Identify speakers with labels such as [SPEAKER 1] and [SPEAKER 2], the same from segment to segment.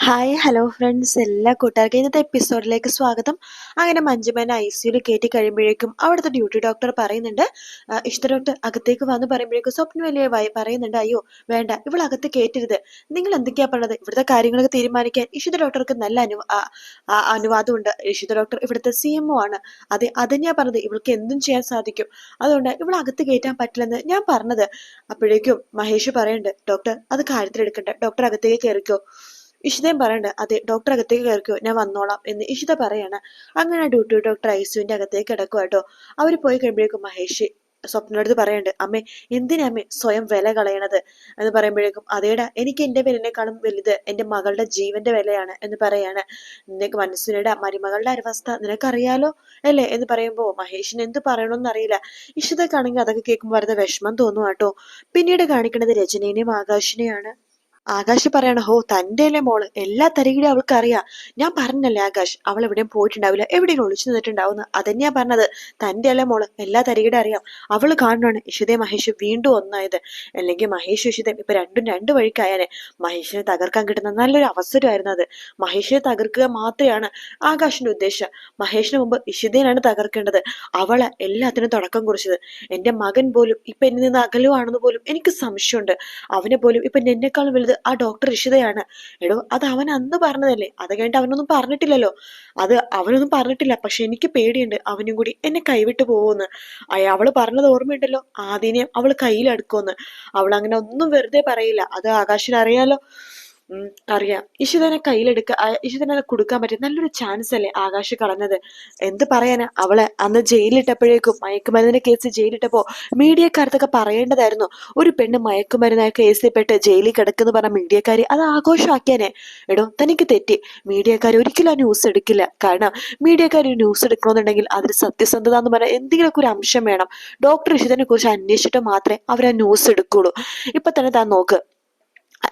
[SPEAKER 1] Hi hello friends എല്ലാ കൂട്ടുകാർക്കും ഇന്നത്തെ എപ്പിസോഡിലേക്ക് സ്വാഗതം. അങ്ങനെ മഞ്ജുമേനെ ഐ സിയിൽ കയറ്റി കഴിയുമ്പോഴേക്കും അവിടുത്തെ ഡ്യൂട്ടി ഡോക്ടർ പറയുന്നുണ്ട് ഇഷ്ടരോട്ട് ഇഷ്ട ഡോക്ടർ അകത്തേക്ക് വന്ന് പറയുമ്പോഴേക്കും സ്വപ്ന വലിയ പറയുന്നുണ്ട് അയ്യോ വേണ്ട ഇവൾ കയറ്റരുത് നിങ്ങൾ എന്തൊക്കെയാ പറഞ്ഞത്? ഇവിടുത്തെ കാര്യങ്ങളൊക്കെ തീരുമാനിക്കാൻ ഇഷിത ഡോക്ടർക്ക് നല്ല അനു അനുവാദമുണ്ട്. ഇഷിത ഡോക്ടർ ഇവിടുത്തെ സി എം ആണ്. അതെ അതന്നെയാ പറഞ്ഞത്. ഇവൾക്ക് എന്തും ചെയ്യാൻ സാധിക്കും. അതുകൊണ്ട് ഇവൾ കയറ്റാൻ പറ്റില്ലെന്ന് ഞാൻ പറഞ്ഞത്. അപ്പോഴേക്കും മഹേഷ് പറയുന്നുണ്ട് ഡോക്ടർ അത് കാര്യത്തിലെടുക്കണ്ട. ഡോക്ടർ അകത്തേക്ക് കയറിക്കോ ഇഷിതയും പറയണ്ട അതെ ഡോക്ടർ അകത്തേക്ക് കയറിക്കോ ഞാൻ വന്നോളാം എന്ന് ഇഷിത പറയാണ്. അങ്ങനെ ഡ്യൂട്ടി ഡോക്ടർ ഐസുവിന്റെ അകത്തേക്ക് കിടക്കുക കേട്ടോ അവർ പോയി കഴിയുമ്പോഴേക്കും മഹേഷ് സ്വപ്നടുത്ത് പറയണ്ട് അമ്മേ എന്തിനാ അമ്മേ സ്വയം വില കളയണത്? എന്ന് പറയുമ്പോഴേക്കും അതേടാ എനിക്ക് എന്റെ വിലനേക്കാളും വലുത് എന്റെ മകളുടെ ജീവന്റെ വിലയാണ് എന്ന് പറയാണ്. നിനക്ക് മനസ്സിനിട മരുമകളുടെ അവസ്ഥ നിനക്കറിയാലോ അല്ലേ? എന്ന് പറയുമ്പോ മഹേഷിന് എന്ത് പറയണമെന്ന് അറിയില്ല. ഇഷിതക്കാണെങ്കിൽ അതൊക്കെ കേൾക്കുമ്പോൾ വരുന്ന വിഷമം തോന്നുവാട്ടോ പിന്നീട് കാണിക്കുന്നത് രചനേനെയും ആകാശിനെയാണ്. ആകാശ് പറയണ ഹോ തന്റെ അല്ലേ മോൾ? എല്ലാ തരികിടെയും അവൾക്ക് അറിയാം ഞാൻ പറഞ്ഞല്ലേ ആകാശ് അവൾ എവിടെയും പോയിട്ടുണ്ടാവില്ല. എവിടെയും ഒളിച്ചു നിന്നിട്ടുണ്ടാവുന്ന? അതന്നെയാ പറഞ്ഞത്. തന്റെ അല്ലേ മോൾ? എല്ലാ തരികിടെ അറിയാം. അവൾ കാണുവാണ് ഇഷിതേ മഹേഷ് വീണ്ടും ഒന്നായത്. അല്ലെങ്കിൽ മഹേഷ് ഇഷിതയും ഇപ്പൊ രണ്ടും രണ്ട് വഴിക്കായാനെ. മഹേഷിനെ തകർക്കാൻ കിട്ടുന്ന നല്ലൊരു അവസരമായിരുന്നു അത്. മഹേഷിനെ തകർക്കുക മാത്രമാണ് ആകാശിന്റെ ഉദ്ദേശം. മഹേഷിന് മുമ്പ് ഇഷിതേനാണ് തകർക്കേണ്ടത്. അവളെ എല്ലാത്തിനും തുടക്കം കുറിച്ചത്. എന്റെ മകൻ പോലും ഇപ്പൊ എന്നിൽ നിന്ന് അകലുവാണെന്ന് പോലും എനിക്ക് സംശയമുണ്ട്. അവനെ പോലും ഇപ്പൊ എന്നെക്കാളും വലുത് ആ ഡോക്ടർ ഇഷിതയാണ്. എടോ അത് അവൻ അന്ന് പറഞ്ഞതല്ലേ? അത് കഴിഞ്ഞിട്ട് അവനൊന്നും പറഞ്ഞിട്ടില്ലല്ലോ. അത് അവനൊന്നും പറഞ്ഞിട്ടില്ല. പക്ഷെ എനിക്ക് പേടിയുണ്ട്. അവനും കൂടി എന്നെ കൈവിട്ട് പോകുമെന്ന് അയ അവൾ പറഞ്ഞത് ഓർമ്മയുണ്ടല്ലോ? ആദ്യം അവൾ കയ്യിലെടുക്കുമെന്ന് അവൾ അങ്ങനെ ഒന്നും വെറുതെ പറയില്ല. അത് ആകാശിന് അറിയാലോ ഉം അറിയാം. ഇഷിതനെ കയ്യിലെടുക്ക ഇഷിതനെ കൊടുക്കാൻ പറ്റിയ നല്ലൊരു ചാൻസ് അല്ലേ ആകാശ് കളഞ്ഞത്? എന്ത് പറയാനാ? അവളെ അന്ന് ജയിലിട്ടപ്പോഴേക്കും മയക്കുമരുന്നിന്റെ കേസ് ജയിലിട്ടപ്പോ മീഡിയക്കാരത്തൊക്കെ പറയേണ്ടതായിരുന്നു. ഒരു പെണ്ണ് മയക്കുമരുന്നായ കേസിൽ പെട്ട് ജയിലിൽ കിടക്കുന്നു പറഞ്ഞ മീഡിയക്കാരി അത് ആഘോഷമാക്കിയാനെ. എടോ തനിക്ക് തെറ്റി. മീഡിയക്കാർ ഒരിക്കലും ആ ന്യൂസ് എടുക്കില്ല. കാരണം മീഡിയക്കാർ ന്യൂസ് എടുക്കണമെന്നുണ്ടെങ്കിൽ അതിൽ സത്യസന്ധത എന്ന് പറഞ്ഞാൽ എന്തെങ്കിലുമൊക്കെ ഒരു അംശം വേണം. ഡോക്ടർ ഇഷിതനെ കുറിച്ച് അന്വേഷിച്ചിട്ട് മാത്രമേ അവർ ആ ന്യൂസ് എടുക്കുള്ളൂ. ഇപ്പൊ തന്നെ താൻ നോക്ക്.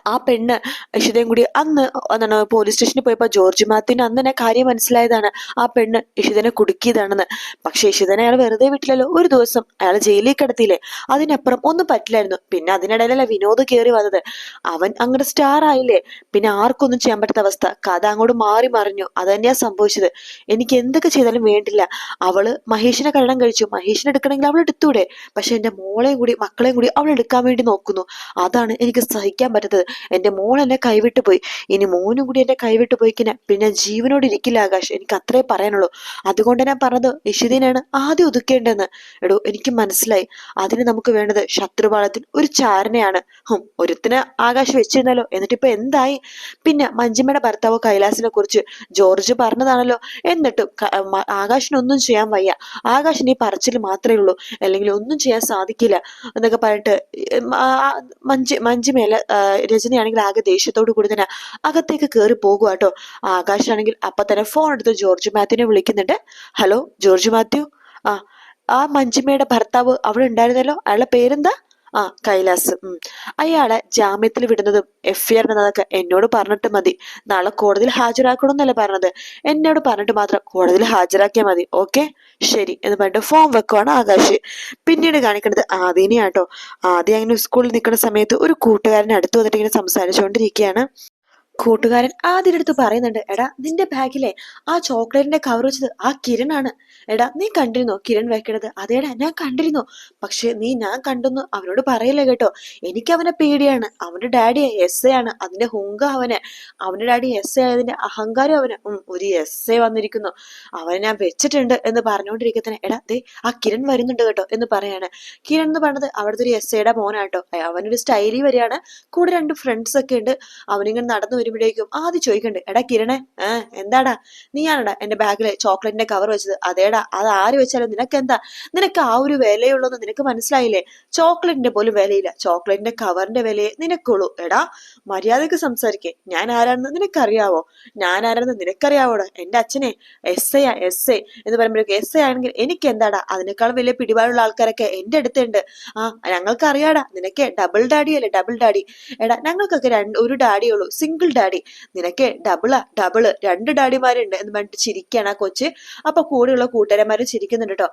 [SPEAKER 1] ആ പെണ്ണ് ഇഷിതയും കൂടി അന്ന് എന്താണ് പോലീസ് സ്റ്റേഷനിൽ പോയപ്പോൾ ജോർജ് മാത്യുവിന് അന്ന് തന്നെ കാര്യം മനസ്സിലായതാണ്. ആ പെണ്ണ് ഇഷിതനെ കുടുക്കിയതാണെന്ന്. പക്ഷേ ഇഷിതനെ അയാൾ വെറുതെ വിട്ടില്ലല്ലോ. ഒരു ദിവസം അയാൾ ജയിലിൽ കിടത്തിയില്ലേ? അതിനപ്പുറം ഒന്നും പറ്റില്ലായിരുന്നു. പിന്നെ അതിനിടയിലല്ല വിനോദ് കയറി വന്നത്. അവൻ അങ്ങോട്ട് സ്റ്റാർ ആയില്ലേ? പിന്നെ ആർക്കൊന്നും ചെയ്യാൻ പറ്റാത്ത അവസ്ഥ. കഥ അങ്ങോട്ട് മാറി മറിഞ്ഞു. അത് തന്നെയാണ് സംഭവിച്ചത്. എനിക്ക് എന്തൊക്കെ ചെയ്താലും വേണ്ടില്ല. അവൾ മഹേഷിനെ കല്യാണം കഴിച്ചു. മഹേഷിനെ എടുക്കണമെങ്കിൽ അവൾ എടുത്തൂടെ. പക്ഷെ എന്റെ മോളെയും കൂടി മക്കളെയും കൂടി അവൾ എടുക്കാൻ വേണ്ടി നോക്കുന്നു. അതാണ് എനിക്ക് സഹിക്കാൻ പറ്റാത്തത്. എന്റെ മോൾ എന്നെ കൈവിട്ടു പോയി. ഇനി മോനും കൂടി എന്നെ കൈവിട്ടു പോയിക്കിനെ പിന്നെ ജീവനോട് ഇരിക്കില്ല ആകാശ്. എനിക്ക് അത്രേ പറയാനുള്ളൂ. അതുകൊണ്ട് ഞാൻ പറഞ്ഞത് ഇഷിതിനാണ് ആദ്യം ഒതുക്കേണ്ടതെന്ന്. എടോ എനിക്ക് മനസ്സിലായി. അതിന് നമുക്ക് വേണ്ടത് ശത്രുപാളത്തിൽ ഒരു ചാരനെയാണ്. ഹും ഒരുത്തിന് ആകാശ് വെച്ചിരുന്നല്ലോ. എന്നിട്ട് ഇപ്പൊ എന്തായി? പിന്നെ മഞ്ജിമയുടെ ഭർത്താവ് കൈലാസിനെ കുറിച്ച് ജോർജ് പറഞ്ഞതാണല്ലോ. എന്നിട്ടും ആകാശിനൊന്നും ചെയ്യാൻ വയ്യ. ആകാശിന് ഈ പറച്ചിൽ മാത്രമേ ഉള്ളൂ. അല്ലെങ്കിൽ ഒന്നും ചെയ്യാൻ സാധിക്കില്ല. എന്നൊക്കെ പറഞ്ഞിട്ട് മഞ്ജി ആ, മഞ്ജു മഞ്ജിമേല രജനിയാണെങ്കിൽ ആകെ ദേഷ്യത്തോട് കൂടി തന്നെ അകത്തേക്ക് കയറി പോകുക കേട്ടോ ആകാശാണെങ്കിൽ അപ്പൊ തന്നെ ഫോൺ എടുത്ത് ജോർജ് മാത്യുവിനെ വിളിക്കുന്നുണ്ട്. Hello George Mathew? ആ ആ മഞ്ജിമയുടെ ഭർത്താവ് അവിടെ ഉണ്ടായിരുന്നല്ലോ? അയാളുടെ പേരെന്താ? ആ കൈലാസ്. അയാളെ ജാമ്യത്തിൽ വിടുന്നതും എഫ് ആർ എന്നതൊക്കെ എന്നോട് പറഞ്ഞിട്ട് മതി. നാളെ കോടതിയിൽ ഹാജരാക്കണമെന്നല്ലേ പറഞ്ഞത്? എന്നോട് പറഞ്ഞിട്ട് മാത്രം കോടതിയിൽ ഹാജരാക്കിയാൽ മതി. ഓക്കെ ശരി. എന്ന് പറഞ്ഞിട്ട് ഫോം വെക്കുവാണ് ആകാശ്. പിന്നീട് കാണിക്കുന്നത് ആദ്യനെയാട്ടോ ആദ്യം അങ്ങനെ സ്കൂളിൽ നിൽക്കുന്ന സമയത്ത് ഒരു കൂട്ടുകാരൻ അടുത്ത് വന്നിട്ട് ഇങ്ങനെ സംസാരിച്ചുകൊണ്ടിരിക്കുകയാണ്. കൂട്ടുകാരൻ ആദ്യം അടുത്ത് പറയുന്നുണ്ട് എടാ നിന്റെ ബാഗിലെ ആ ചോക്ലേറ്റിന്റെ കവർ വെച്ചത് ആ കിരണാണ്. എടാ നീ കണ്ടിരുന്നോ കിരൺ വെക്കണത്? അതേടാ ഞാൻ കണ്ടിരുന്നു? പക്ഷെ നീ ഞാൻ കണ്ടെന്ന് അവനോട് പറയില്ല കേട്ടോ. എനിക്ക് അവനെ പേടിയാണ്. അവന്റെ ഡാഡി എസ് എ ആണ്. അതിന്റെ ഹുങ്ക അവന്. അവന്റെ ഡാഡി എസ് എ ആയതിന്റെ അഹങ്കാരം അവന്. ഒരു എസ് എ വന്നിരിക്കുന്നു. അവനെ ഞാൻ വെച്ചിട്ടുണ്ട് എന്ന് പറഞ്ഞുകൊണ്ടിരിക്കത്തന്നെ എടാ ദേ ആ കിരൺ വരുന്നുണ്ട് കേട്ടോ എന്ന് പറയാണ്. കിരൺ എന്ന് പറഞ്ഞത് അവിടുത്തെ ഒരു എസ് എയുടെ മോനാട്ടോ അവനൊരു സ്റ്റൈലി വരെയാണ് കൂടെ രണ്ട് ഫ്രണ്ട്സ് ഒക്കെ ഉണ്ട്. അവനിങ്ങനെ നടന്നു വരുമ്പോഴേക്കും ആദ്യം ചോദിക്കണ്ട് എടാ കിരണേ ഏ എന്താടാ? നീയാണടാ എന്റെ ബാഗിലെ ചോക്ലേറ്റിന്റെ കവർ വെച്ചത്? അതേടാ അത് ആര് വെച്ചാലും നിനക്ക് എന്താ നിനക്ക് ആ ഒരു വിലയുള്ളൂന്ന് നിനക്ക് മനസ്സിലായില്ലേ? ചോക്ലേറ്റിന്റെ പോലും വിലയില്ല. ചോക്ലേറ്റിന്റെ കവറിന്റെ വിലയെ നിനക്കുള്ളൂ. എടാ മര്യാദയ്ക്ക് സംസാരിക്കേ. ഞാൻ ആരാണെന്ന് നിനക്കറിയാവോ? ഞാൻ ആരാണെന്ന് നിനക്കറിയാവോടാ? എന്റെ അച്ഛനെ എസ് എ എസ് എ എന്ന് പറയുമ്പോഴേക്കും എസ് എ ആണെങ്കിൽ എനിക്ക് എന്താടാ അതിനേക്കാൾ വലിയ പിടിപാടുള്ള ആൾക്കാരൊക്കെ എന്റെ അടുത്തുണ്ട്. ആ ഞങ്ങൾക്ക് അറിയാടാ നിനക്ക് ഡബിൾ ഡാഡി അല്ലേ? ഡബിൾ ഡാഡി എടാ ഞങ്ങൾക്കൊക്കെ രണ്ട് ഒരു ഡാഡിയുള്ളൂ സിംഗിൾ ഡാഡി നിനക്ക് ഡബിളാ ഡബിൾ രണ്ട് ഡാഡിമാരുണ്ട് എന്ന് പറഞ്ഞിട്ട് ചിരിക്കുകയാണ് ആ കൊച്ച്. അപ്പൊ കൂടെയുള്ള കൂട്ടുകാരന്മാരും ചിരിക്കുന്നുണ്ട് കേട്ടോ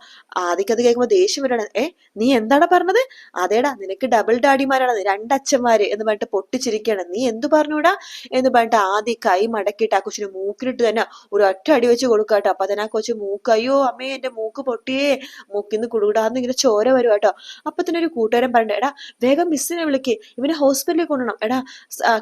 [SPEAKER 1] അത് കേൾക്കുമ്പോൾ ദേഷ്യം വരണം. ഏ നീ എന്താണ് പറഞ്ഞത്? അതേടാ നിനക്ക് ഡബിൾ ഡാഡിമാരാണ് രണ്ടച്ഛന്മാര് എന്ന് പറഞ്ഞിട്ട് പൊട്ടിച്ചിരിക്കുകയാണ് നീ എന്തു പറഞ്ഞൂടാ? എന്ന് പറഞ്ഞിട്ട് ആദ്യം കൈ മടക്കിയിട്ട് ആ കൊച്ചിന് മൂക്കിലിട്ട് തന്നെ ഒരു ഒറ്റ അടി വെച്ച് കൊടുക്കാട്ടോ അപ്പൊ തന്നെ ആ കൊച്ചു മൂക്ക് അയ്യോ അമ്മേ എന്റെ മൂക്ക് പൊട്ടിയേ മൂക്കിന്ന് കുടുകൂടാന്ന് ഇങ്ങനെ ചോര വരും കേട്ടോ അപ്പൊ തന്നെ ഒരു കൂട്ടുകാരൻ പറഞ്ഞു എടാ വേഗം മിസ്സിനെ വിളിക്ക് ഇവനെ ഹോസ്പിറ്റലിൽ കൊണ്ടുപോകണം എടാ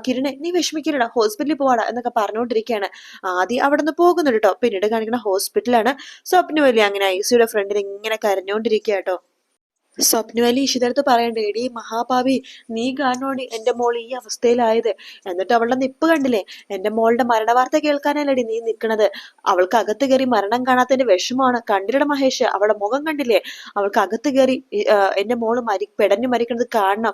[SPEAKER 1] കിരണെ നീ വിഷമിക്കില്ലടാ ഹോസ്പിറ്റലിൽ പോവാടാ എന്നൊക്കെ പറഞ്ഞുകൊണ്ടിരിക്കുകയാണ് ആദ്യം അവിടെ നിന്ന് പോകുന്നുണ്ട് കേട്ടോ പിന്നീട് കാണിക്കുന്ന ഹോസ്പിറ്റലാണ്. സ്വപ്ന വലിയ അങ്ങനെ ഐ സിയുടെ ഫ്രണ്ടിൽ ഇങ്ങനെ കരഞ്ഞുകൊണ്ടിരിക്കുക കേട്ടോ സ്വപ്നവലി ഇഷിതടുത്ത് പറയണ്ടേ എടീ മഹാഭാവി നീ കാരണമാണ് എന്റെ മോൾ ഈ അവസ്ഥയിലായത്? എന്നിട്ട് അവളുടെ നിപ്പ് കണ്ടില്ലേ? എന്റെ മോളുടെ മരണവാർത്ത കേൾക്കാനല്ലടി നീ നിൽക്കണത് അവൾക്ക് അകത്ത് കയറി മരണം കാണാത്തതിന്റെ വിഷമമാണ്. കണ്ടിട മഹേഷ് അവളുടെ മുഖം കണ്ടില്ലേ? അവൾക്ക് അകത്ത് കയറി എന്റെ മോൾ മരി പെടഞ്ഞു മരിക്കണത് കാണണം.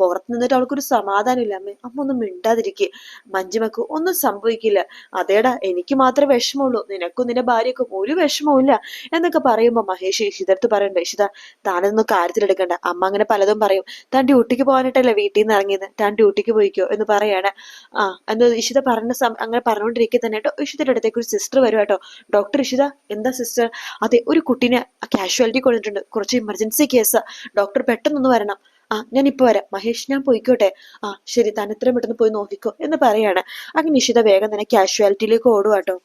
[SPEAKER 1] പുറത്ത് നിന്നിട്ട് അവൾക്കൊരു സമാധാനം ഇല്ല അമ്മേ അമ്മ ഒന്നും മിണ്ടാതിരിക്കുക മഞ്ജുമക്ക് ഒന്നും സംഭവിക്കില്ല. അതേടാ എനിക്ക് മാത്രമേ വിഷമമുള്ളൂ. നിനക്കും നിന്റെ ഭാര്യക്കും ഒരു വിഷമവും ഇല്ല എന്നൊക്കെ പറയുമ്പോ മഹേഷ് ഇഷിതടുത്ത് പറയണ്ട ഇഷിത താനൊന്നും കാര്യത്തിലെടുക്കണ്ട. അമ്മ അങ്ങനെ പലതും പറയും. താൻ ഡ്യൂട്ടിക്ക് പോകാനായിട്ടല്ലേ വീട്ടിൽ നിന്ന് ഇറങ്ങിയത്? താൻ ഡ്യൂട്ടിക്ക് പോയിക്കോ? എന്ന് പറയാണ്. ആ എന്ന് ഇഷിത പറഞ്ഞ അങ്ങനെ പറഞ്ഞുകൊണ്ടിരിക്കുക തന്നെ കേട്ടോ. ഇഷിതയുടെ അടുത്തേക്ക് ഒരു സിസ്റ്റർ വരും കേട്ടോ. ഡോക്ടർ ഇഷിത എന്താ സിസ്റ്റർ? അതെ ഒരു കുട്ടീനെ കാഷ്വാലിറ്റി കൊണ്ടിട്ടുണ്ട്. കുറച്ച് ഇമർജൻസി കേസ്. ഡോക്ടർ പെട്ടെന്നൊന്ന് വരണം. ആ ഞാൻ ഇപ്പൊ വരാം. മഹേഷ് ഞാൻ പോയിക്കോട്ടെ. ആ ശരി താൻ എത്രയും പെട്ടെന്ന് പോയി നോക്കിക്കോ എന്ന് പറയാണ്. അങ്ങനെ ഇഷിത വേഗം തന്നെ കാഷ്വാലിറ്റിയിലേക്ക് ഓടുവാട്ടോ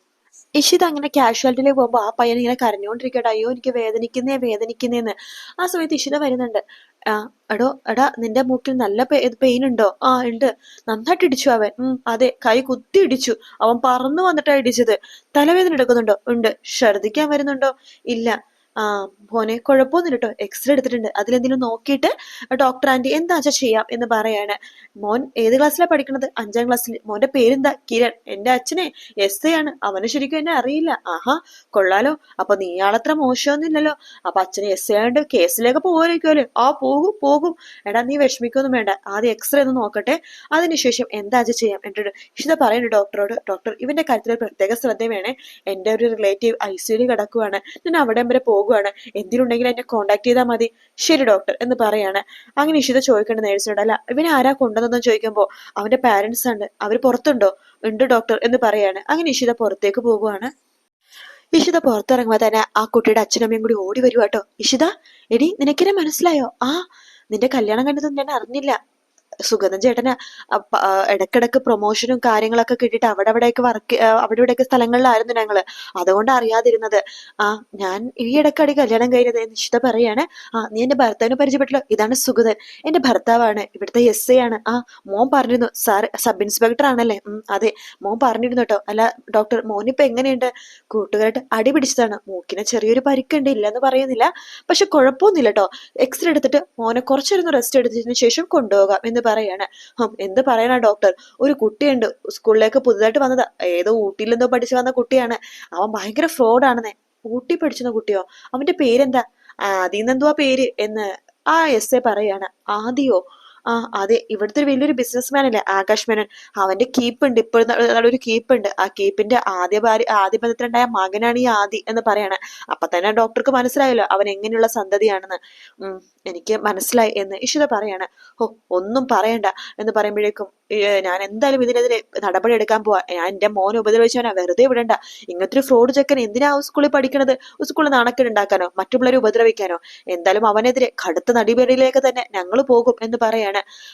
[SPEAKER 1] ഇഷിത അങ്ങനെ കാഷ്വാലിറ്റിയിലേക്ക് പോകുമ്പോൾ ആ പയ്യൻ ഇങ്ങനെ കരഞ്ഞുകൊണ്ടിരിക്കട്ടെ അയ്യോ എനിക്ക് വേദനിക്കുന്നേ വേദനിക്കുന്നേന്ന്. ആ സമയത്ത് ഇഷിത വരുന്നുണ്ട്. ആ എടോ എടാ നിന്റെ മൂക്കിൽ നല്ല പെയിൻ ഉണ്ടോ? ആ ഉണ്ട്. നന്നായിട്ട് ഇടിച്ചു അവൻ. ഉം അതെ കൈ കുത്തി ഇടിച്ചു. അവൻ പറന്നു വന്നിട്ടാ ഇടിച്ചത്. തലവേദന എടുക്കുന്നുണ്ടോ? ഉണ്ട്. ഛർദിക്കാൻ വരുന്നുണ്ടോ? ഇല്ല. ആ മോനെ കുഴപ്പമൊന്നുമില്ല കേട്ടോ എക്സ്റേ എടുത്തിട്ടുണ്ട്. അതിലെന്തെങ്കിലും നോക്കിയിട്ട് ഡോക്ടർ ആന്റി എന്താ വെച്ചാൽ ചെയ്യാം എന്ന് പറയാണ്. മോൻ ഏത് ക്ലാസ്സിലാണ് പഠിക്കുന്നത് അഞ്ചാം ക്ലാസ്സിൽ മോന്റെ പേരെന്താ? കിരൺ. എന്റെ അച്ഛനെ. എസ് എ ആണ്. അവന് ശരിക്കും എന്നെ അറിയില്ല. ആഹാ കൊള്ളാലോ. അപ്പൊ നീ ആളത്ര മോശമൊന്നുമില്ലല്ലോ. അപ്പൊ അച്ഛനെ എസ് എ ആണ്ട് കേസിലേക്ക് പോകാനിരിക്കുമല്ലോ ആ പോകും പോകും. എടാ നീ വിഷമിക്കൊന്നും വേണ്ട. ആദ്യം എക്സ്റേ ഒന്ന് നോക്കട്ടെ. അതിനുശേഷം എന്താ വെച്ചാൽ ചെയ്യാം? എന്നിട്ട് ഇഷിത പറയുന്നു ഡോക്ടറോട്. ഡോക്ടർ ഇവന്റെ കാര്യത്തിൽ പ്രത്യേക ശ്രദ്ധ വേണേ. എന്റെ ഒരു റിലേറ്റീവ് ഐ സിയിൽ കിടക്കുവാണ്. ഞാൻ അവിടെ വരെ പോകുവാണ്. എന്തിനുണ്ടെങ്കിലും എന്നെ കോണ്ടാക്ട് ചെയ്താൽ മതി. ശരി ഡോക്ടർ എന്ന് പറയാണ്. അങ്ങനെ ഇഷിത ചോദിക്കേണ്ട നേഴ്സിനോട് അല്ല ഇവനെ ആരാ കൊണ്ടുവന്നെന്ന് ചോദിക്കുമ്പോൾ അവന്റെ പാരന്റ്സ് ആണ്. അവർ പുറത്തുണ്ടോ? ഉണ്ട് ഡോക്ടർ എന്ന് പറയാണ്. അങ്ങനെ ഇഷിത പുറത്തേക്ക് പോകുവാണ്. ഇഷിത പുറത്തിറങ്ങുമ്പോൾ തന്നെ ആ കുട്ടിയുടെ അച്ഛനമ്മയും കൂടി ഓടി വരുവാട്ടോ ഇഷിത എടി നിനക്കിനെ മനസ്സിലായോ? ആ നിന്റെ കല്യാണം കണ്ടതൊന്നും ഞാൻ അറിഞ്ഞില്ല. സുഗതൻ ചേട്ടന് ഇടക്കിടക്ക് പ്രൊമോഷനും കാര്യങ്ങളൊക്കെ കിട്ടിയിട്ട് അവിടെ അവിടെയൊക്കെ വർക്ക് അവിടെ ഇവിടെയൊക്കെ സ്ഥലങ്ങളിലായിരുന്നു ഞങ്ങൾ. അതുകൊണ്ട് അറിയാതിരുന്നത്. ആ ഞാൻ ഈ ഇടക്കടി കല്യാണം കഴിഞ്ഞത് നിശ്ചിത പറയാണ് ആ നീ എന്റെ ഭർത്താവിനെ പരിചയപ്പെട്ടല്ലോ ഇതാണ് സുഗതൻ. എന്റെ ഭർത്താവാണ്. ഇവിടുത്തെ എസ് ഐ ആണ്. ആ മോൻ പറഞ്ഞിരുന്നു. സാർ സബ് ഇൻസ്പെക്ടർ ആണല്ലേ? അതെ. മോൻ പറഞ്ഞിരുന്നു കേട്ടോ. അല്ല ഡോക്ടർ മോനിപ്പോ എങ്ങനെയുണ്ട്? കൂട്ടുകാരായിട്ട് അടി പിടിച്ചതാണ്. മൂക്കിനെ ചെറിയൊരു പരിക്കുണ്ട് ഇല്ലെന്ന് പറയുന്നില്ല. പക്ഷെ കുഴപ്പമൊന്നുമില്ല കേട്ടോ. എക്സ്റേ എടുത്തിട്ട് മോനെ കുറച്ചൊരു റെസ്റ്റ് എടുത്തതിന് ശേഷം കൊണ്ടുപോകാം എന്ന് പറയാണ്. എന്ത് പറയണ ഡോക്ടർ? ഒരു കുട്ടിയുണ്ട് സ്കൂളിലേക്ക് പുതുതായിട്ട് വന്നത്. ഏതോ ഊട്ടിയിൽ എന്തോ പഠിച്ചു വന്ന കുട്ടിയാണ്. അവൻ ഭയങ്കര ഫ്രോഡാണെന്നേ. ഊട്ടി പഠിച്ചുന്ന കുട്ടിയോ? അവന്റെ പേരെന്താ? ആദിന്നെന്തുവാ പേര്? എന്ന് ആ എസ് എ പറയാണ്. ആദിയോ? ആ അതെ. ഇവിടുത്തെ ഒരു വലിയൊരു ബിസിനസ്മാൻ അല്ലേ? ആകാശ് മേനൻ. അവന്റെ കീപ്പ് ഉണ്ട്. ഇപ്പോൾ ഒരു കീപ്പ് ഉണ്ട്. ആ കീപ്പിന്റെ ആദ്യ ഭാര്യ ആദ്യ ബന്ധത്തിലുണ്ടായ മകനാണ് ഈ ആദി എന്ന് പറയാണ്. അപ്പൊ തന്നെ ഡോക്ടർക്ക് മനസ്സിലായല്ലോ അവൻ എങ്ങനെയുള്ള സന്തതിയാണെന്ന്. എനിക്ക് മനസ്സിലായി എന്ന് ഇഷിത പറയാണ്. ഓ ഒന്നും പറയണ്ട എന്ന് പറയുമ്പോഴേക്കും ഞാൻ എന്തായാലും ഇതിനെതിരെ നടപടി എടുക്കാൻ പോവാ. ഞാൻ എന്റെ മോനെ ഉപദ്രവിച്ചവനാ. വെറുതെ വിടണ്ട. ഇങ്ങനത്തെ ഒരു ഫ്രോഡ് ചെക്കൻ എന്തിനാ സ്കൂളിൽ പഠിക്കണത്? സ്കൂളിൽ നാണക്കേട് ഉണ്ടാക്കാനോ? മറ്റുള്ളവരെ ഉപദ്രവിക്കാനോ? എന്തായാലും അവനെതിരെ കടുത്ത നടിപടിയിലേക്ക് തന്നെ ഞങ്ങൾ പോകും എന്ന് പറയാണ്.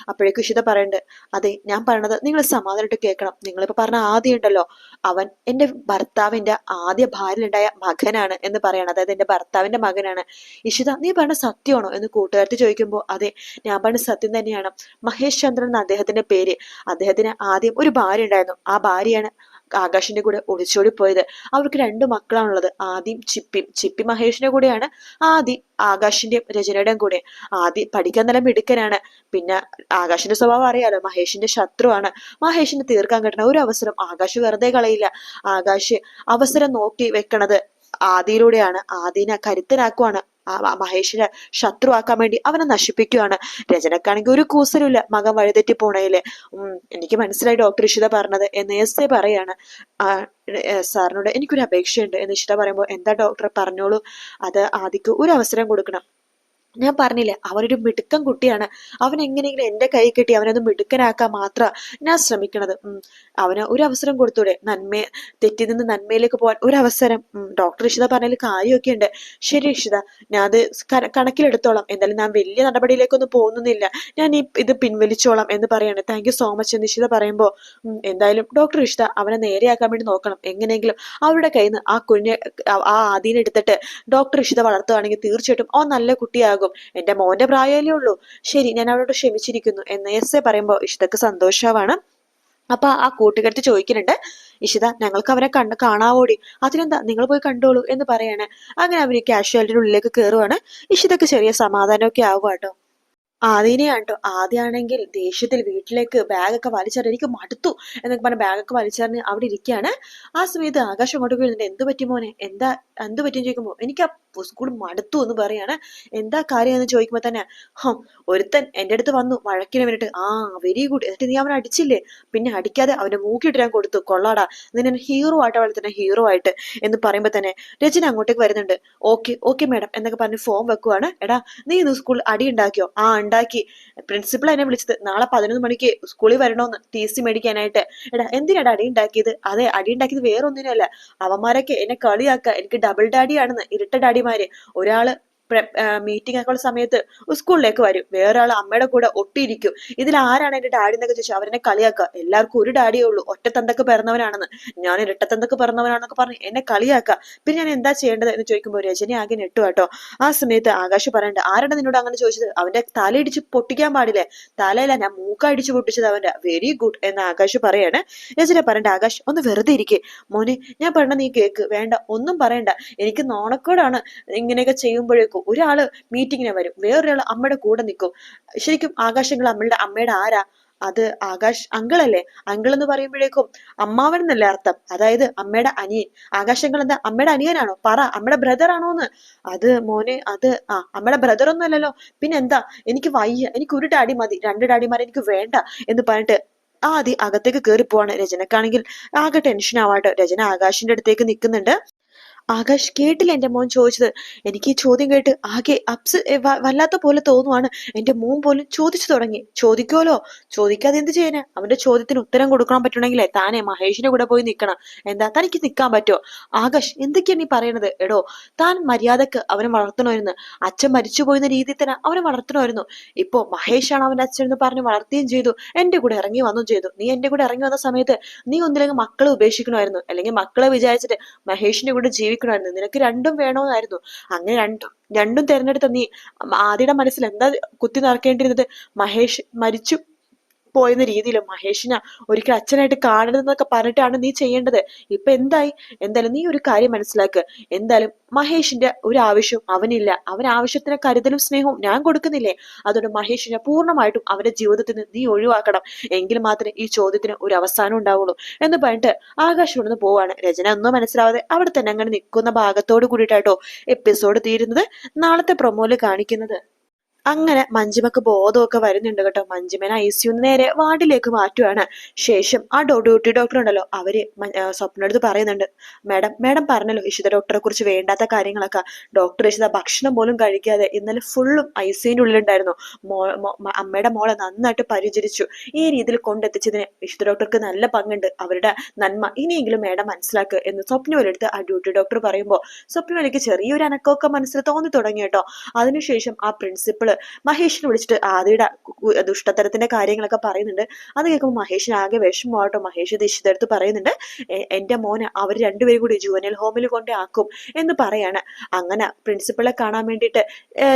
[SPEAKER 1] അപ്പോഴേക്കും ഇഷിത പറയണ്ട് അതെ ഞാൻ പറയണത് നിങ്ങൾ സമാധാനമായിട്ട് കേൾക്കണം. നിങ്ങളിപ്പോ പറഞ്ഞ ആദ്യം ഉണ്ടല്ലോ അവൻ എന്റെ ഭർത്താവിന്റെ ആദ്യ ഭാര്യയിലുണ്ടായ മകനാണ് എന്ന് പറയണം. അതായത് എന്റെ ഭർത്താവിന്റെ മകനാണ്. ഇഷിത നീ പറഞ്ഞ സത്യമാണോ? എന്ന് കൂട്ടുകാരത്തി ചോദിക്കുമ്പോൾ അതെ ഞാൻ പറഞ്ഞ സത്യം തന്നെയാണ്. മഹേഷ് ചന്ദ്രൻ എന്ന അദ്ദേഹത്തിന്റെ പേര്. അദ്ദേഹത്തിന് ആദ്യം ഒരു ഭാര്യ ഉണ്ടായിരുന്നു. ആ ഭാര്യയാണ് ആകാശിന്റെ കൂടെ ഒളിച്ചോടി പോയത്. അവർക്ക് രണ്ട് മക്കളാണുള്ളത്. ആദ്യം ചിപ്പിയും. ചിപ്പി മഹേഷിന്റെ കൂടെയാണ് ആദി ആകാശിന്റെയും രചനയുടെയും കൂടെ. ആദി പഠിക്കാൻ നല്ല മിടുക്കനാണ്. പിന്നെ ആകാശിന്റെ സ്വഭാവം അറിയാലോ മഹേഷിന്റെ ശത്രുവാണ്. മഹേഷിന് തീർക്കാൻ കിട്ടുന്ന ഒരു അവസരം ആകാശ് വെറുതെ കളയില്ല. ആകാശ് അവസരം നോക്കി വെക്കണത് ആദിയിലൂടെയാണ്. ആദിനെ കരുത്തനാക്കുവാണ്. മഹേഷിനെ ശത്രുവാക്കാൻ വേണ്ടി അവനെ നശിപ്പിക്കുകയാണ് രചനക്കാണെങ്കിൽ ഒരു കൂസലുമില്ല. മകൻ വഴിതെറ്റി പോണേൽ. എനിക്ക് മനസ്സിലായി ഡോക്ടർ ഇഷിത പറഞ്ഞത് എന്ന് എസ് എ പറയാണ് സാറിനോട് എനിക്കൊരു അപേക്ഷയുണ്ട് എന്ന് ഇഷിത പറയുമ്പോൾ എന്താ ഡോക്ടർ പറഞ്ഞോളൂ. അത് ആദിക്ക് ഒരു അവസരം കൊടുക്കണം. ഞാൻ പറഞ്ഞില്ലേ അവനൊരു മിടുക്കൻ കുട്ടിയാണ്. അവൻ എങ്ങനെയെങ്കിലും എന്റെ കൈ കെട്ടി അവനത് മിടുക്കനാക്കാൻ മാത്രം ഞാൻ ശ്രമിക്കണത്. അവന് ഒരു അവസരം കൊടുത്തൂടെ നന്മ തെറ്റി നിന്ന് നന്മയിലേക്ക് പോകാൻ ഒരു അവസരം. ഡോക്ടർ ഇഷിത പറഞ്ഞതിൽ കാര്യമൊക്കെ ഉണ്ട്. ശരി ഇഷിത ഞാൻ അത് കണക്കിലെടുത്തോളാം. എന്തായാലും ഞാൻ വലിയ നടപടിയിലേക്കൊന്നും പോകുന്നില്ല. ഞാൻ ഈ ഇത് പിൻവലിച്ചോളാം എന്ന് പറയാണ്. താങ്ക് യു സോ മച്ച് എന്ന് ഇഷിത പറയുമ്പോൾ എന്തായാലും ഡോക്ടർ ഇഷിത അവനെ നേരെയാക്കാൻ വേണ്ടി നോക്കണം. എങ്ങനെയെങ്കിലും അവരുടെ കയ്യിൽ നിന്ന് ആ കുഞ്ഞെ ആ- ആദീനെടുത്തിട്ട് ഡോക്ടർ ഇഷിത വളർത്തുകയാണെങ്കിൽ തീർച്ചയായിട്ടും ഓ നല്ല കുട്ടിയാകും. എന്റെ മോന്റെ പ്രായമല്ലേ ഉള്ളൂ. ശരി ഞാൻ അവരോട് ക്ഷമിച്ചിരിക്കുന്നു എന്ന് എസ് എ പറയുമ്പോൾ ഇഷിതക്ക് സന്തോഷമാണ് അപ്പൊ ആ കൂട്ടുകാരത്തി ചോദിക്കുന്നുണ്ട് ഇഷിത ഞങ്ങൾക്ക് അവരെ കണ്ട് കാണാവോടി? അതിനെന്താ? നിങ്ങൾ പോയി കണ്ടോളൂ എന്ന് പറയാണ്. അങ്ങനെ അവർ കാഷ്വാലിറ്റിയുടെ ഉള്ളിലേക്ക് കയറുവാണ് ഇഷിതക്ക് ചെറിയ സമാധാനമൊക്കെ ആവുക കേട്ടോ ആദ്യനെയാണ് കേട്ടോ ആദ്യമാണെങ്കിൽ ദേഷ്യത്തിൽ വീട്ടിലേക്ക് ബാഗൊക്കെ വലിച്ചെറിഞ്ഞ് എനിക്ക് മടുത്തു എന്നൊക്കെ പറഞ്ഞ ബാഗൊക്കെ വലിച്ചെറിഞ്ഞ് അവിടെ ഇരിക്കുകയാണ്. ആ സമയത്ത് ആകാശം അങ്ങോട്ട് വീഴുന്നുണ്ട്. എന്ത് പറ്റി മോനെ? എന്താ എന്ത് പറ്റിയെന്ന് ചോദിക്കുമ്പോൾ എനിക്ക് ആ സ്കൂൾ മടുത്തു എന്ന് പറയാണ്. എന്താ കാര്യം എന്ന് ചോദിക്കുമ്പോൾ തന്നെ ഹം ഒരുത്തൻ എന്റെ അടുത്ത് വന്നു വഴക്കിന് വേണ്ടിട്ട് ആ വെരി ഗുഡ് എന്നിട്ട് നീ അവനെ അടിച്ചില്ലേ? പിന്നെ അടിക്കാതെ അവന്റെ മൂക്കിട്ട് ഞാൻ കൊടുത്തു. കൊള്ളാടാ. നിന്നെ ഹീറോ ആയിട്ട് അവളെ തന്നെ ഹീറോ ആയിട്ട് എന്ന് പറയുമ്പോൾ തന്നെ രചന അങ്ങോട്ടേക്ക് വരുന്നുണ്ട്. ഓക്കെ ഓക്കെ മാഡം എന്നൊക്കെ പറഞ്ഞ് ഫോം വെക്കുവാണ്. എടാ നീ ഇന്ന് സ്കൂളിൽ അടി ഉണ്ടാക്കിയോ? ആ ഉണ്ടാക്കി. പ്രിൻസിപ്പൾ എന്നെ വിളിച്ചത് നാളെ പതിനൊന്ന് മണിക്ക് സ്കൂളിൽ വരണോന്ന് ടി സി മേടിക്കാനായിട്ട്. എടാ എന്തിനാടാ അടി ഉണ്ടാക്കിയത്? അതെ അടി ഉണ്ടാക്കിയത് വേറെ ഒന്നിനല്ല അവന്മാരൊക്കെ എന്നെ കളിയാക്ക. എനിക്ക് ഡബിൾ ഡാഡിയാണെന്ന് ഇരട്ട ഡാഡിമാര് ഒരാൾ മീറ്റിംഗ് ഒക്കെ ഉള്ള സമയത്ത് സ്കൂളിലേക്ക് വരും. വേറൊരാൾ അമ്മയുടെ കൂടെ ഒട്ടിയിരിക്കും. ഇതിൽ ആരാണ് എന്റെ ഡാഡി എന്നൊക്കെ ചോദിച്ചാൽ അവരെന്നെ കളിയാക്കുക എല്ലാവർക്കും ഒരു ഡാഡിയേ ഉള്ളൂ. ഒറ്റത്തന്തൊക്കെ പിറന്നവനാണെന്ന്. ഞാൻ ഇരട്ടത്തന്തൊക്കെ പിറന്നവനാണെന്നൊക്കെ പറഞ്ഞ് എന്നെ കളിയാക്കുക പിന്നെ ഞാൻ എന്താ ചെയ്യേണ്ടത് എന്ന് ചോദിക്കുമ്പോൾ രജനി ആകെ നെട്ടു കേട്ടോ ആ സമയത്ത് ആകാശ് പറയണ്ട ആരാണ് നിന്നോട് അങ്ങനെ ചോദിച്ചത്? അവന്റെ തലയിടിച്ച് പൊട്ടിക്കാൻ പാടില്ലേ? തലയില്ല ഞാൻ മൂക്കടിച്ച് പൊട്ടിച്ചത് അവന്റെ വെരി ഗുഡ് എന്ന് ആകാശ് പറയാണ്. രചന പറയണ്ട ആകാശ് ഒന്ന് വെറുതെ ഇരിക്കേ. മോനെ ഞാൻ പറഞ്ഞ നീ കേക്ക്. വേണ്ട ഒന്നും പറയണ്ട. എനിക്ക് നോണക്കോടാണ് ഇങ്ങനെയൊക്കെ ചെയ്യുമ്പോഴേക്കും ഒരാൾ മീറ്റിങ്ങിന് വരും. വേറൊരാൾ അമ്മയുടെ കൂടെ നിൽക്കും ശരിക്കും ആകാശങ്ങൾ അമ്മയുടെ അമ്മയുടെ ആരാ? അത് ആകാശ് അങ്കിളല്ലേ അങ്കിൾ എന്ന് പറയുമ്പോഴേക്കും അമ്മാവൻ എന്നല്ല അർത്ഥം. അതായത് അമ്മയുടെ അനിയൻ. ആകാശങ്ങൾ എന്താ? അമ്മയുടെ അനിയനാണോ? പറ. അമ്മയുടെ ബ്രദർ ആണോന്ന് അത് മോനെ അത് ആ അമ്മയുടെ ബ്രദർ ഒന്നും അല്ലല്ലോ. പിന്നെ എന്താ? എനിക്ക് വയ്യ. എനിക്ക് ഒരു ഡാഡി മതി. രണ്ട് ഡാഡിമാരെ എനിക്ക് വേണ്ട എന്ന് പറഞ്ഞിട്ട് ആദ്യം അകത്തേക്ക് കയറി പോവാണ് രചനക്കാണെങ്കിൽ. ആകെ ടെൻഷൻ ആവാട്ടോ രചന ആകാശിന്റെ അടുത്തേക്ക് നിൽക്കുന്നുണ്ട്. ആകാശ് കേട്ടില്ല എന്റെ മോൻ ചോദിച്ചത്. എനിക്ക് ഈ ചോദ്യം കേട്ട് ആകെ അപ്സ് വല്ലാത്ത പോലെ തോന്നുവാണ്. എന്റെ മോൻ പോലും ചോദിച്ചു തുടങ്ങി. ചോദിക്കുമല്ലോ ചോദിക്കാതെ എന്ത് ചെയ്യാനാ? അവന്റെ ചോദ്യത്തിന് ഉത്തരം കൊടുക്കണം പറ്റണമെങ്കിലേ താനെ മഹേഷിന്റെ കൂടെ പോയി നിൽക്കണം. എന്താ തനിക്ക് നിൽക്കാൻ പറ്റുമോ ആകാശ് എന്തൊക്കെയാണ് നീ പറയണത്? എടോ താൻ മര്യാദയ്ക്ക് അവനെ വളർത്തണമായിരുന്നു. അച്ഛൻ മരിച്ചു പോയിരുന്ന രീതിയിൽ തന്നെ അവനെ വളർത്തണമായിരുന്നു. ഇപ്പോ മഹേഷാണ് അവന്റെ അച്ഛൻ എന്ന് പറഞ്ഞ് വളർത്തുകയും ചെയ്തു. എന്റെ കൂടെ ഇറങ്ങി വന്നു ചെയ്തു. നീ എന്റെ കൂടെ ഇറങ്ങി വന്ന സമയത്ത് നീ ഒന്നില്ലെങ്കിൽ മക്കളെ ഉപേക്ഷിക്കണമായിരുന്നു. അല്ലെങ്കിൽ മക്കളെ വിചാരിച്ചിട്ട് മഹേഷിന്റെ കൂടെ ജീവിക്കണമായിരുന്നു നിനക്ക് രണ്ടും വേണമെന്നായിരുന്നു അങ്ങനെ രണ്ടും രണ്ടും തിരഞ്ഞെടുത്ത നീ ആദ്യയുടെ മനസ്സിൽ എന്താ കുത്തി നടക്കേണ്ടിയിരുന്നത്? മഹേഷ് മരിച്ചു. പോയെന്ന രീതിയിൽ മഹേഷിനെ ഒരിക്കൽ അച്ഛനായിട്ട് കാണരുതെന്നൊക്കെ പറഞ്ഞിട്ടാണ് നീ ചെയ്യേണ്ടത്. ഇപ്പൊ എന്തായി? എന്തായാലും നീ ഒരു കാര്യം മനസ്സിലാക്കുക എന്തായാലും മഹേഷിന്റെ ഒരു ആവശ്യവും അവനില്ല. അവൻ ആവശ്യത്തിന് കരുതലും സ്നേഹവും ഞാൻ കൊടുക്കുന്നില്ലേ? അതുകൊണ്ട് മഹേഷിനെ പൂർണമായിട്ടും അവന്റെ ജീവിതത്തിൽ നിന്ന് നീ ഒഴിവാക്കണം. എങ്കിൽ മാത്രമേ ഈ ചോദ്യത്തിന് ഒരു അവസാനം ഉണ്ടാവുള്ളൂ. എന്ന് പറഞ്ഞിട്ട് ആകാശ് ഇവിടുന്ന് പോവാണ്. രചന ഒന്നും മനസ്സിലാവാതെ അവിടെ തന്നെ അങ്ങനെ നിൽക്കുന്ന ഭാഗത്തോട് കൂടിയിട്ടാട്ടോ എപ്പിസോഡ് തീരുന്നത്. നാളത്തെ പ്രൊമോയിൽ കാണിക്കുന്നത്. അങ്ങനെ മഞ്ജിമക്ക് ബോധമൊക്കെ വരുന്നുണ്ട് കേട്ടോ. മഞ്ജിമനെ ഐ സിയു നേരെ വാർഡിലേക്ക് മാറ്റുവാണ്. ശേഷം ആ ഡ്യൂട്ടി ഡോക്ടർ ഉണ്ടല്ലോ അവർ സ്വപ്നടുത്ത് പറയുന്നുണ്ട്. മാഡം മാഡം പറഞ്ഞല്ലോ ഇഷിത ഡോക്ടറെ കുറിച്ച് വേണ്ടാത്ത കാര്യങ്ങളൊക്കെ. ഡോക്ടർ ഇഷിത ഭക്ഷണം പോലും കഴിക്കാതെ ഇന്നലെ ഫുള്ളും ഐ സിയുടെ ഉള്ളിലുണ്ടായിരുന്നു. മോ അമ്മയുടെ മോളെ നന്നായിട്ട് പരിചരിച്ചു. ഈ രീതിയിൽ കൊണ്ടെത്തിച്ചതിന് ഇഷിത ഡോക്ടർക്ക് നല്ല പങ്കുണ്ട്. അവരുടെ നന്മ ഇനിയെങ്കിലും മാഡം മനസ്സിലാക്കുക എന്ന് സ്വപ്നവലെടുത്ത് ആ ഡ്യൂട്ടി ഡോക്ടർ പറയുമ്പോൾ സ്വപ്നവലിക്ക് ചെറിയൊരു അനക്കമൊക്കെ മനസ്സിൽ തോന്നി തുടങ്ങി കേട്ടോ. അതിനുശേഷം ആ പ്രിൻസിപ്പൾ മഹേഷിനെ വിളിച്ചിട്ട് ആദിയുടെ ദുഷ്ടത്തരത്തിന്റെ കാര്യങ്ങളൊക്കെ പറയുന്നുണ്ട്. അത് കേൾക്കുമ്പോൾ മഹേഷിന് ആകെ വിഷമമാട്ടോ മഹേഷ് ഇത് പറയുന്നുണ്ട് എന്റെ മോനെ അവർ രണ്ടുപേരും കൂടി ജുവനൽ ഹോമിൽ കൊണ്ടേ ആക്കും എന്ന് പറയാണ്. അങ്ങനെ പ്രിൻസിപ്പളെ കാണാൻ വേണ്ടിയിട്ട്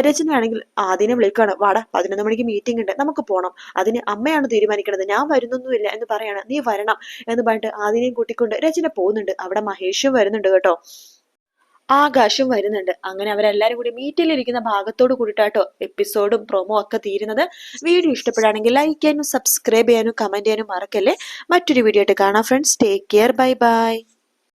[SPEAKER 1] രചന ആണെങ്കിൽ ആദ്യം വിളിക്കുകയാണ് വാടാ പതിനൊന്ന് മണിക്ക് മീറ്റിംഗ് ഉണ്ട്. നമുക്ക് പോകണം അതിന് അമ്മയാണ് തീരുമാനിക്കുന്നത് ഞാൻ വരുന്നൊന്നുമില്ല എന്ന് പറയാണ്. നീ വരണം എന്ന് പറഞ്ഞിട്ട് ആദിനെയും കൂട്ടിക്കൊണ്ട് രചന പോകുന്നുണ്ട്. അവിടെ മഹേഷും വരുന്നുണ്ട് കേട്ടോ. ആകാശം വരുന്നുണ്ട്. അങ്ങനെ അവരെല്ലാരും കൂടി മീറ്റിലിരിക്കുന്ന ഭാഗത്തോട് കൂടിയിട്ടാട്ടോ എപ്പിസോഡും പ്രൊമോ ഒക്കെ തീരുന്നത്. വീഡിയോ ഇഷ്ടപ്പെടുകയാണെങ്കിൽ ലൈക്ക് ചെയ്യാനും സബ്സ്ക്രൈബ് ചെയ്യാനും കമന്റ് ചെയ്യാനും മറക്കല്ലേ. മറ്റൊരു വീഡിയോ ആയിട്ട് കാണാം friends take care bye bye